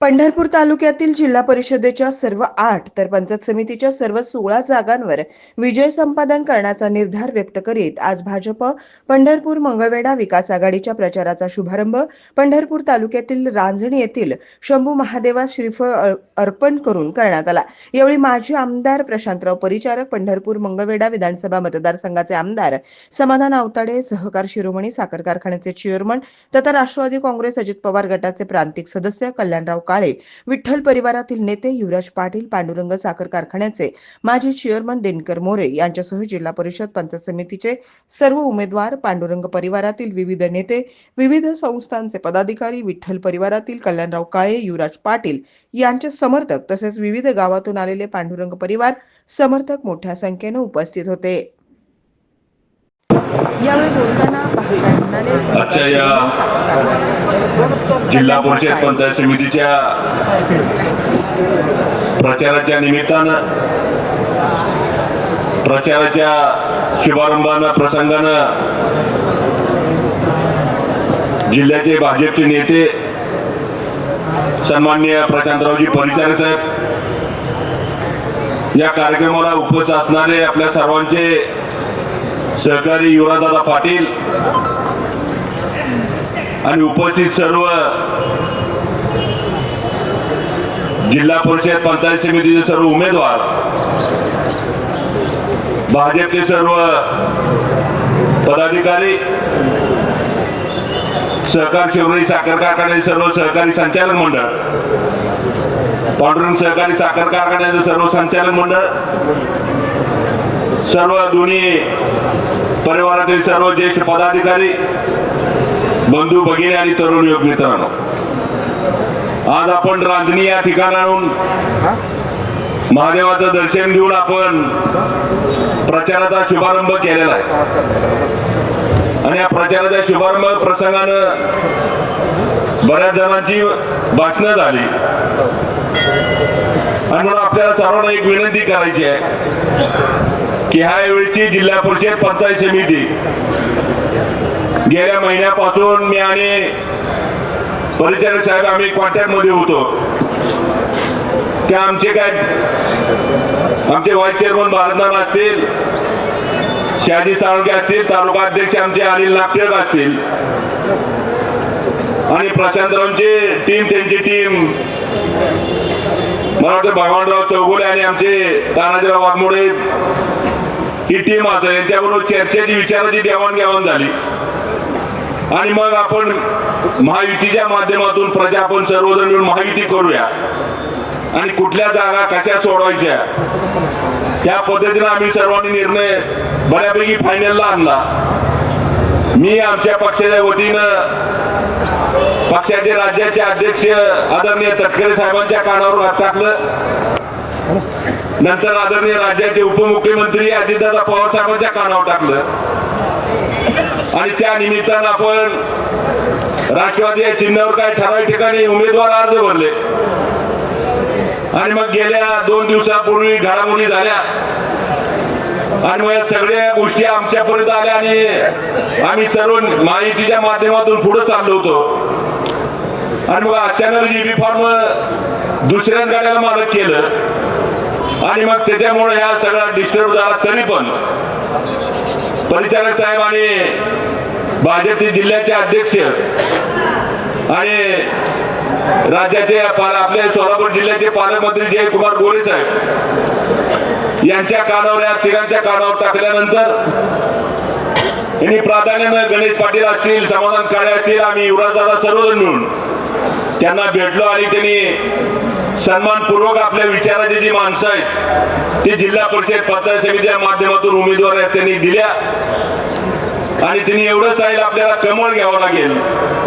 पंढरपूर तालुक्यातील जिल्हा परिषदेच्या सर्व आठ तर पंचायत समितीच्या सर्व सोळा जागांवर विजय संपादन करण्याचा निर्धार व्यक्त करीत आज भाजप पंढरपूर मंगळवेढा विकास आघाडीच्या प्रचाराचा शुभारंभ पंढरपूर तालुक्यातील रांजणी येथील शंभू महादेवास श्रीफळ अ- अर्पण करून करण्यात आला. यावेळी माजी आमदार प्रशांतराव परिचारक पंढरपूर मंगळवेढा विधानसभा मतदारसंघाचे आमदार समाधान आवताडे सहकार शिरोमणी साखर कारखान्याचे चेअरमन तथा राष्ट्रवादी काँग्रेस अजित पवार गटाचे प्रांतिक सदस्य कल्याणराव काळे विठ्ठल परिवारातील नेते युवराज पाटील पांडुरंग साखर कारखान्याचे माजी चेअरमन दिनकर मोरे यांच्यासह जिल्हा परिषद पंचायत समितीचे सर्व उमेदवार पांडुरंग परिवारातील विविध नेते विविध संस्थांचे पदाधिकारी विठ्ठल परिवारातील कल्याणराव काळे युवराज पाटील यांचे समर्थक तसेच विविध गावातून आलेले पांडुरंग परिवार समर्थक मोठ्या संख्येने उपस्थित होते. यावेळी बोलताना आजच्या या जिल्हा परिषद पंचायत समितीच्या प्रचाराच्या निमित्तानं प्रचाराच्या शुभारंभानं प्रसंगानं जिल्ह्याचे भाजपचे नेते सन्माननीय प्रशांतरावजी परिचारक साहेब या कार्यक्रमाला उपस्थित असणारे आपल्या सर्वांचे सहकारी युवराजदादा पाटील आणि उपस्थित सर्व जिल्हा परिषद पंचायत समितीचे सर्व उमेदवार भाजपचे सर्व पदाधिकारी सहकार शिवरी साखर कारखान्याचे सर्व सहकारी संचालक मंडळ पांडुरंग सहकारी साखर कारखान्याचे सर्व संचालक मंडळ सर्व दोन्ही परिवारातील सर्व ज्येष्ठ पदाधिकारी बंधू भगिनी आणि तरुण योग मित्रांनो आज आपण रांजणी या ठिकाणाहून महादेवाचं दर्शन घेऊन आपण प्रचाराचा शुभारंभ केलेला आहे. आणि या प्रचाराच्या शुभारंभ प्रसंगानं बऱ्याच जणांची भाषणं झाली. आणि म्हणून आपल्याला सर्वांना एक विनंती करायची आहे. की ह्या वेळची जिल्हा परिषद पंचायत समिती. गेल्या महिन्यापासून मी आणि परिचारक साहेब आम्ही कॉन्टॅक्टमध्ये होतो. ते आमचे काय आमचे व्हाईस चेअरमन भारतनाथ असतील शहाजी साळुंके असतील तालुका अध्यक्ष आमचे अनिल नागटेक असतील. आणि प्रशांतरावची टीम त्यांची टीम मला वाटतं भगवानराव चौगुले आणि आमचे तानाजीराव वाघमोडे ही टीम असं यांच्याबरोबर चर्चेची विचाराची देवाणघेवाण झाली. आणि मग आपण महायुतीच्या माध्यमातून प्रजा आपण सर्वजण मिळून महायुती करूया. आणि कुठल्या जागा कशा सोडवायच्या त्या पद्धतीने आम्ही सर्वांनी निर्णय बऱ्यापैकी फायनलला आणला. मी आमच्या पक्षाच्या वतीनं पक्षाचे राज्याचे अध्यक्ष आदरणीय तटकरे साहेबांच्या कानावर हात टाकलं. नंतर आदरणीय राज्याचे उपमुख्यमंत्री अजितदादा पवार साहेबांच्या कानावर टाकलं. आणि त्या निमित्तानं आपण राष्ट्रवादी या चिन्हावर काही ठराविक ठिकाणी उमेदवार अर्ज भरले. आणि मग गेल्या दोन दिवसापूर्वी घडामोडी झाल्या. आणि मग या सगळ्या गोष्टी आमच्यापर्यंत आल्या आणि आम्ही सर्व माहितीच्या माध्यमातून पुढे चाललो होतो. आणि मग अचानक जी फॉर्म दुसऱ्याच गाड्याला मालक केलं. आणि मग त्याच्यामुळे ह्या सगळा डिस्टर्ब झाला तरी पण. परिचारक साहेब आणि भाजपचे जिल्ह्याचे अध्यक्ष आणि राज्याचे आपले सोलापूर जिल्ह्याचे पालकमंत्री जयकुमार गोरे साहेब यांच्या कानावर या तिघांच्या कानावर टाकल्यानंतर यांनी प्राधान्यानं गणेश पाटील असतील समाधान काळे असतील आम्ही युवराजदादा सर्वजण मिळून त्यांना भेटलो आणि त्यांनी सन्मानपूर्वक आपल्या विचाराची जी माणसं आहेत ती जिल्हा परिषद पंचायत समितीच्या माध्यमातून उमेदवार आहेत त्यांनी दिल्या. आणि त्यांनी एवढं सांगितलं आपल्याला कमळ घ्यावं लागेल.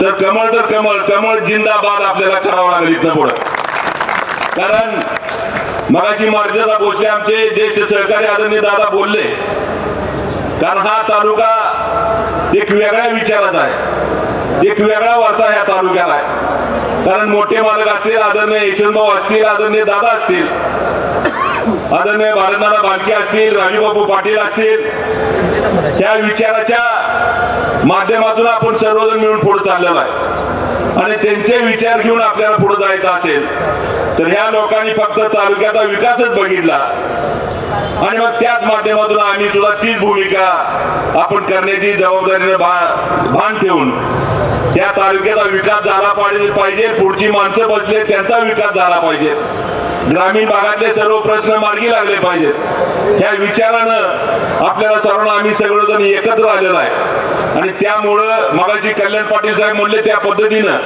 तर कमळ तर कमळ कमळ जिंदाबाद आपल्याला करावं लागेल इथनं पुढं. कारण मगाशी मर्यादा भोसले आमचे ज्येष्ठ सहकारी आदरणीय दादा बोलले कारण हा तालुका एक वेगळ्या विचाराचा आहे. एक वेगळा वारसा ह्या तालुक्याला आहे. कारण मोठे मालक असतील आदरणीय यशवंतभाऊ असतील आदरणीय दादा असतील आदरणीय भारतदादा बालके असतील राजूबाबू पाटील असतील त्या विचाराच्या माध्यमातून आपण सर्वजण मिळून पुढे चाललेलो आहे. आणि त्यांचे विचार घेऊन आपल्याला पुढे जायचं असेल तर ह्या लोकांनी फक्त तालुक्याचा विकासच बघितला. आणि मग त्याच माध्यमातून आम्ही सुद्धा तीच भूमिका आपण करण्याची जबाबदारीने भा- भान ठेवून ह्या तालुक्याचा विकास झाला पाहिजे पाहिजे. पुढची माणसं बसले त्यांचा विकास झाला पाहिजे. ग्रामीण भागातले सर्व प्रश्न मार्गी लागले पाहिजेत ह्या विचारानं आपल्याला सर्वांना आम्ही सगळेजण एकत्र आलेलो आहे. आणि त्यामुळं मगाशी कल्याण पाटील साहेब म्हणले त्या पद्धतीनं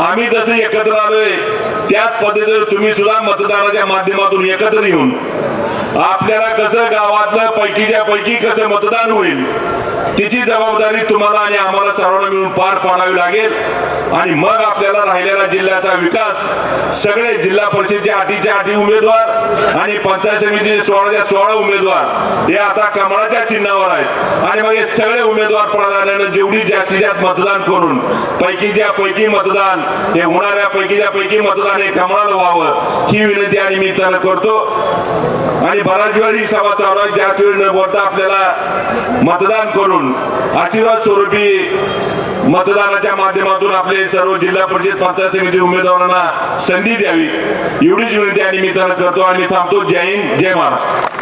आम्ही जसं एकत्र आलोय त्याच पद्धतीनं तुम्ही सुद्धा मतदानाच्या माध्यमातून एकत्र येऊन आपल्याला कसं गावातलं पैकीच्या पैकी कसं मतदान होईल तिची जबाबदारी तुम्हाला आणि आम्हाला सर्वांना मिळून पार पाडावी लागेल. आणि मग आपल्याला राहिलेला जिल्ह्याचा विकास सगळे जिल्हा परिषदेचे आठीचे आठी उमेदवार आणि पंचायत समितीचे सोळाच्या सोळा उमेदवार हे आता कमळाच्या चिन्हावर आहेत. आणि मग हे सगळे उमेदवार प्राधान्यानं जेवढी जास्तीत जास्त मतदान करून पैकीच्या पैकी मतदान हे होणाऱ्या पैकीच्या पैकी मतदान हे कमळाला व्हावं ही विनंती या निमित्तानं करतो. आणि बराच वेळ ही सभा चालू आहे जास्त वेळ न बोलता आपल्याला मतदान करून आशीर्वाद स्वरूपी मतदानाच्या माध्यमातून आपले सर्व जिल्हा परिषद पंचायत समिती उमेदवारांना संधी द्यावी. एवढीच विनंती या निमित्तानं करतो आणि थांबतो. जय हिंद जय महाराष्ट्र.